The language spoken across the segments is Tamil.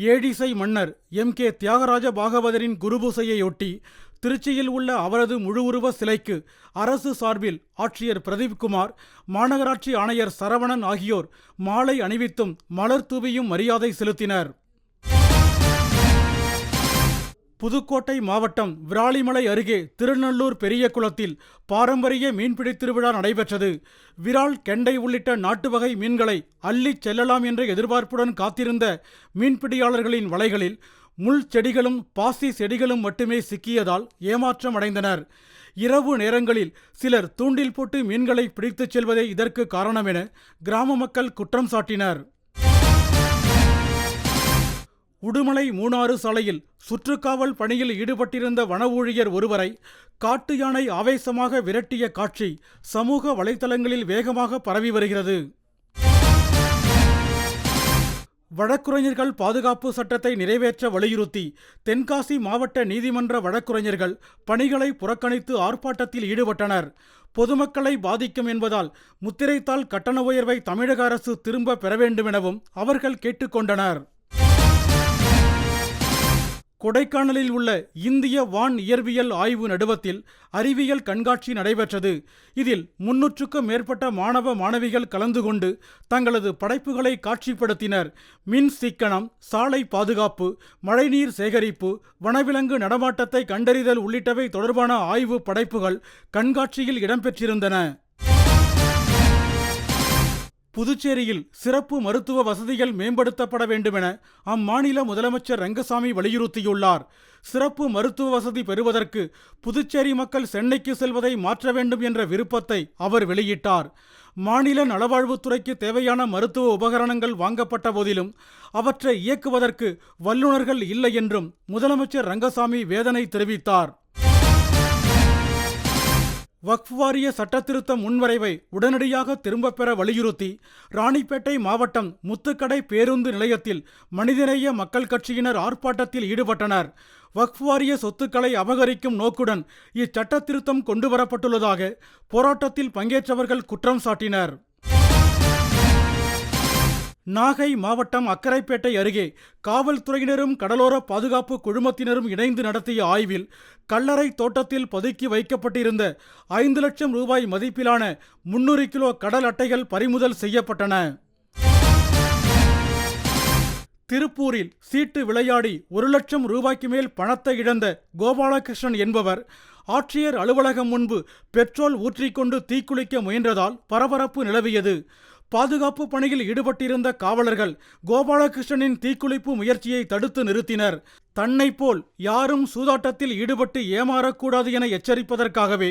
ஏழிசை மன்னர் எம். கே. தியாகராஜ பாகவதரின் குருபூசையொட்டி திருச்சியில் உள்ள அவரது முழுவுருவ சிலைக்கு அரசு சார்பில் ஆட்சியர் பிரதீப்குமார் மாநகராட்சி ஆணையர் சரவணன் ஆகியோர் மாலை அணிவித்தும் மலர் தூவியும் மரியாதை செலுத்தினர். புதுக்கோட்டை மாவட்டம் விராலிமலை அருகே திருநள்ளூர் பெரிய குளத்தில் பாரம்பரிய மீன்பிடி திருவிழா நடைபெற்றது. விரால் கெண்டை உள்ளிட்ட நாட்டு வகை மீன்களை அள்ளிச் செல்லலாம் என்ற எதிர்பார்ப்புடன் காத்திருந்த மீன்பிடியாளர்களின் வலைகளில் முள் செடிகளும் பாசி செடிகளும் மட்டுமே சிக்கியதால் ஏமாற்றம் அடைந்தனர். இரவு நேரங்களில் சிலர் தூண்டில் போட்டு மீன்களை பிடித்துச் செல்வதே இதற்கு காரணம் என கிராம மக்கள் குற்றம் சாட்டினர். உடுமலை மூணாறு சாலையில் சுற்றுக்காவல் பணியில் ஈடுபட்டிருந்த வன ஊழியர் ஒருவரை காட்டு யானை ஆவேசமாக விரட்டிய காட்சி சமூக வலைதளங்களில் வேகமாக பரவி வருகிறது. வழக்குரைஞர்கள் பாதுகாப்பு சட்டத்தை நிறைவேற்ற வலியுறுத்தி தென்காசி மாவட்ட நீதிமன்ற வழக்குரைஞர்கள் பணிகளை புறக்கணித்து ஆர்ப்பாட்டத்தில் ஈடுபட்டனர். பொதுமக்களை பாதிக்கும் என்பதால் முத்திரைத்தாள் கட்டண உயர்வை தமிழக அரசு திரும்ப பெற வேண்டுமெனவும் அவர்கள் கேட்டுக்கொண்டனர். கொடைக்கானலில் உள்ள இந்திய வான் இயற்பியல் ஆய்வு நடுவத்தில் அறிவியல் கண்காட்சி நடைபெற்றது. இதில் முன்னூற்றுக்கும் மேற்பட்ட மாணவ மாணவிகள் கலந்து கொண்டு தங்களது படைப்புகளை காட்சிப்படுத்தினர். மின் சிக்கனம் சாலை பாதுகாப்பு மழைநீர் சேகரிப்பு வனவிலங்கு நடமாட்டத்தை கண்டறிதல் உள்ளிட்டவை தொடர்பான ஆய்வு படைப்புகள் கண்காட்சியில் இடம்பெற்றிருந்தன. புதுச்சேரியில் சிறப்பு மருத்துவ வசதிகள் மேம்படுத்தப்பட வேண்டுமென அம்மாநில முதலமைச்சர் ரங்கசாமி வலியுறுத்தியுள்ளார். சிறப்பு மருத்துவ வசதி பெறுவதற்கு புதுச்சேரி மக்கள் சென்னைக்கு செல்வதை மாற்ற வேண்டும் என்ற விருப்பத்தை அவர் வெளியிட்டார். மாநில நலவாழ்வுத்துறைக்கு தேவையான மருத்துவ உபகரணங்கள் வாங்கப்பட்ட போதிலும் அவற்றை இயக்குவதற்கு வல்லுநர்கள் இல்லை என்றும் முதலமைச்சர் ரங்கசாமி வேதனை தெரிவித்தார். வக்ஃப் வாரிய சட்டத்திருத்த முன்வரைவை உடனடியாக திரும்பப் பெற வலியுறுத்தி ராணிப்பேட்டை மாவட்டம் முத்துக்கடை பேருந்து நிலையத்தில் மனிதநேய மக்கள் கட்சியினர் ஆர்ப்பாட்டத்தில் ஈடுபட்டனர். வக்ஃப் வாரிய சொத்துக்களை அபகரிக்கும் நோக்குடன் இச்சட்டத்திருத்தம் கொண்டுவரப்பட்டுள்ளதாக போராட்டத்தில் பங்கேற்றவர்கள் குற்றம் சாட்டினர். நாகை மாவட்டம் அக்கரைப்பேட்டை அருகே காவல்துறையினரும் கடலோர பாதுகாப்பு குழுமத்தினரும் இணைந்து நடத்திய ஆய்வில் கல்லறை தோட்டத்தில் பதுக்கி வைக்கப்பட்டிருந்த ஐந்து லட்சம் ரூபாய் மதிப்பிலான முன்னூறு கிலோ கடல் அட்டைகள் பறிமுதல் செய்யப்பட்டன. திருப்பூரில் சீட்டு விளையாடி ஒரு லட்சம் ரூபாய்க்கு மேல் பணத்தை இழந்த கோபாலகிருஷ்ணன் என்பவர் ஆட்சியர் அலுவலகம் முன்பு பெட்ரோல் ஊற்றிக்கொண்டு தீக்குளிக்க முயன்றதால் பரபரப்பு நிலவியது. பாதுகாப்பு பணியில் ஈடுபட்டிருந்த காவலர்கள் கோபாலகிருஷ்ணனின் தீக்குளிப்பு முயற்சியை தடுத்து நிறுத்தினர். தன்னை போல் யாரும் சூதாட்டத்தில் ஈடுபட்டு ஏமாறக்கூடாது என எச்சரிப்பதற்காகவே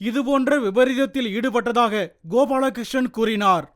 இதுபோன்ற விபரீதத்தில் ஈடுபட்டதாக கோபாலகிருஷ்ணன் கூறினார்.